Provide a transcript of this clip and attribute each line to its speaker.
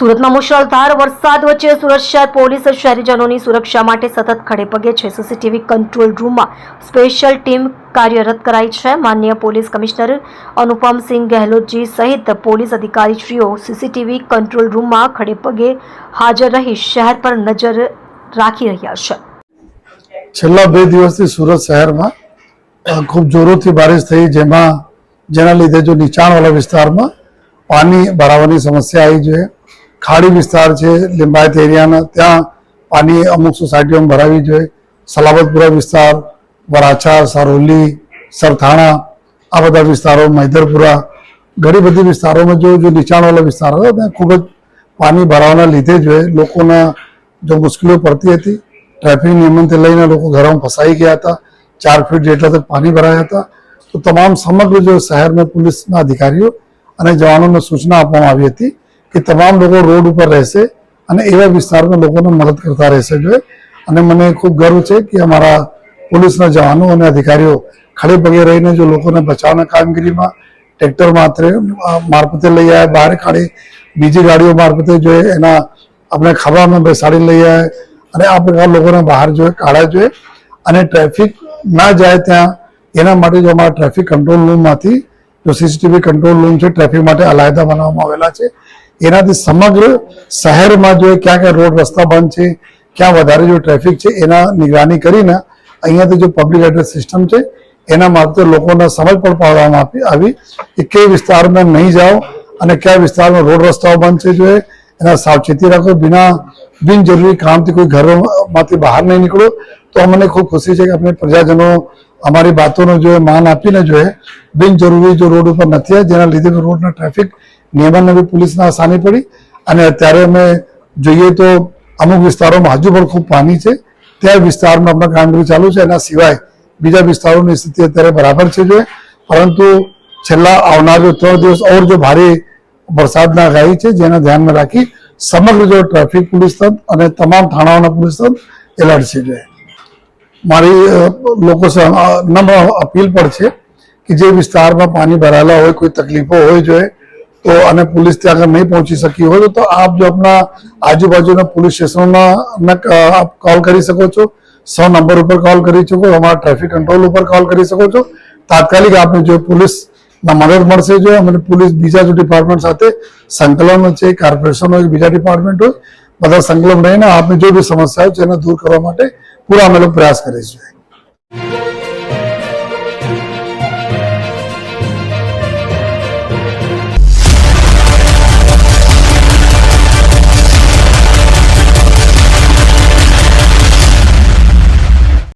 Speaker 1: સુરતમાં મુશળધાર વરસાદ વચ્ચે સુરત શહેર પોલીસ શહેરીજનોની સુરક્ષા માટે સતત ખડે પગે છે. સીસીટીવી કંટ્રોલ રૂમમાં સ્પેશિયલ ટીમ કાર્યરત કરાઈ છે. માન્ય પોલીસ કમિશનર અનુપમસિંહ ગેહલોતજી સહિત પોલીસ અધિકારીશ્રીઓ સીસીટીવી કંટ્રોલ રૂમમાં ખડે પગે હાજર રહી શહેર પર નજર રાખી રહ્યા છે.
Speaker 2: છેલ્લા બે દિવસથી સુરત શહેરમાં ખૂબ જોરોથી બારિશ થઈ, જેમાં, જેના લીધે જો નીચાણવાળા વિસ્તારમાં પાણી ભરાવાની સમસ્યા આવી છે. ખાડી વિસ્તાર છે, લિંબાયત એરિયાના, ત્યાં પાણી અમુક સોસાયટીઓમાં ભરાવી જોઈએ. સલાબતપુરા વિસ્તાર વરાછા સારોલી, સરથાણા, આ બધા વિસ્તારો, મૈદરપુરા, ઘણી બધી વિસ્તારોમાં જો જો નીચાણવાળા વિસ્તારો હતા ત્યાં ખૂબ જ પાણી ભરાવાના લીધે જો એ લોકોના જો મુશ્કેલીઓ પડતી હતી, ટ્રાફિક નિયમનથી લઈને લોકો ઘરમાં ફસાઈ ગયા હતા. ચાર ફીટ જેટલા તક પાણી ભરાયા હતા. તો તમામ સમગ્ર જો શહેરમાં પોલીસના અધિકારીઓ અને જવાનોને સૂચના આપવામાં આવી હતી કે તમામ લોકો રોડ ઉપર રહેશે અને એવા વિસ્તારમાં લોકોને મદદ કરતા રહેશે જોઈએ અને મને ખૂબ ગર્વ છે કે અમારા પોલીસના જવાનો અને અધિકારીઓ ખડે પગે રહીને જો લોકોને બચાવના કામગીરીમાં ટ્રેક્ટર માત્ર મારફતે લઈ આવ્યા બહાર કાઢી બીજી ગાડીઓ મારફતે જોઈએ એના આપણે ખાવામાં બેસાડી લઈ આવે અને આ પ્રકાર લોકોને બહાર જોઈએ કાઢ્યા જોઈએ અને ટ્રાફિક ના જાય ત્યાં, એના માટે જો અમારા ટ્રાફિક કંટ્રોલ રૂમમાંથી, જો સીસીટીવી કંટ્રોલ રૂમ છે, ટ્રાફિક માટે અલાયદા બનાવવામાં આવેલા છે. એનાથી સમગ્ર શહેરમાં જો ક્યાં ક્યાં રોડ રસ્તા બંધ છે, ક્યાં વધારે જો ટ્રાફિક છે, એના નિગરાની કરીને અહીંયાથી જો પબ્લિક એડ્રેસ સિસ્ટમ છે, એના મારફતે લોકોને સમજ પણ પાડવામાં આપી આવી કે કઈ વિસ્તારમાં નહીં જાઓ અને કયા વિસ્તારમાં રોડ રસ્તાઓ બંધ છે જોઈએ એના સાવચેતી રાખો. બિના બિનજરૂરી કામથી કોઈ ઘરોમાંથી બહાર નહીં નીકળો. તો અમને ખૂબ ખુશી છે કે આપણે પ્રજાજનો અમારી બાતોનો જો માન આપીને જોઈએ બિનજરૂરી જો રોડ ઉપર નથી જેના લીધે રોડના ટ્રાફિક નિયમનને પોલીસના સામે પડી અને અત્યારે અમે જોઈએ તો અમુક વિસ્તારોમાં હજુ પણ ખૂબ પાણી છે. ત્યાં વિસ્તારમાં આપણા કામગીરી ચાલુ છે એના સિવાય બીજા વિસ્તારોની સ્થિતિ અત્યારે બરાબર છે જોઈએ. પરંતુ છેલ્લા આવનાર જો ત્રણ દિવસ ઓર જો ભારે વરસાદના આગાહી છે જેને ધ્યાનમાં રાખી સમગ્ર જો ટ્રાફિક પોલીસ તંત્ર અને તમામ થાણાઓના પોલીસ તંત્ર એલર્ટ છે જોઈએ. મારી લોકો નમ્ર અપીલ પણ છે કે જે વિસ્તારમાં પાણી ભરાયેલા હોય, કોઈ તકલીફો હોય જોઈએ તો અને પોલીસ ત્યાં આગળ નહીં પહોંચી શકી હોય તો આપ જો આપણા આજુબાજુના પોલીસ સ્ટેશનોના આપ કોલ કરી શકો છો. સો નંબર ઉપર કોલ કરી શકો, અમારા ટ્રાફિક કંટ્રોલ ઉપર કોલ કરી શકો છો. તાત્કાલિક આપને જો પોલીસના મદદ મળશે, જો અને પોલીસ બીજા જો ડિપાર્ટમેન્ટ સાથે સંકલન છે કોર્પોરેશન હોય, બીજા ડિપાર્ટમેન્ટ હોય, બધા સંકલન રહીને આપને જો બી સમસ્યા હોય છે એને દૂર કરવા માટે પૂરા અમે લોકો પ્રયાસ કરીશું.